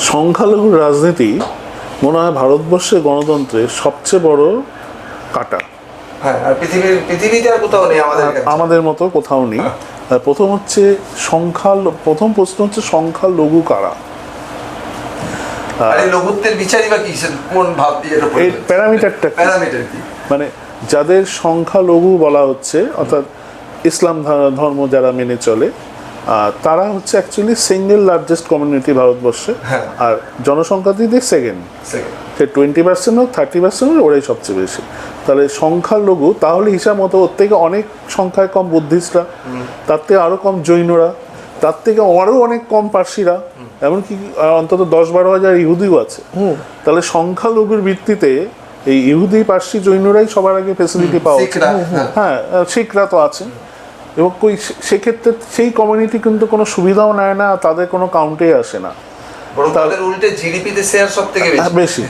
সংখ্যালঘুর রাজনীতি মনে হয় ভারতবর্ষের গণতন্ত্রের সবচেয়ে বড় কাটা। হ্যাঁ পৃথিবীর পৃথিবীতে কোথাও নেই আমাদের মতো কোথাও নেই। আর প্রথম হচ্ছে সংখ্যা প্রথম প্রশ্ন হচ্ছে সংখ্যালঘু কারা? প্যারামিটারটা মানে যাদের সংখ্যালঘু বলা হচ্ছে অর্থাৎ ইসলাম ধর্ম যারা মেনে চলে তারা হচ্ছে অ্যাকচুয়ালি সিঙ্গেল লার্জেস্ট কমিউনিটি ভারতবর্ষে হ্যাঁ। আর জনসংখ্যা দিক সেকেন্ড সে টোয়েন্টি পার্সেন্ট হোক থার্টি পার্সেন্ট হোক ওরাই সবচেয়ে বেশি। তাহলে সংখ্যালঘু তাহলে হিসাব মতো ওর থেকে অনেক সংখ্যায় কম বুদ্ধিস্টরা তার থেকে আরও কম জৈনরা তার থেকে আরও অনেক কম পার্সিরা এমনকি অন্তত দশ বারো হাজার ইহুদিও আছে। তাহলে সংখ্যালঘুর ভিত্তিতে এই ইহুদি পার্সি জৈনরাই সবার আগে ফেসিলিটি পাওয়া। হ্যাঁ। হ্যাঁ শিখরা তো আছে। এবং সেক্ষেত্রে সেই কমিউনিটি কিন্তু কোনো সুবিধাও নেয় না তাদের কোনো কাউন্টেই আসে না। তাদের উল্টে জিডিপিতে শেয়ার সব থেকে বেশি।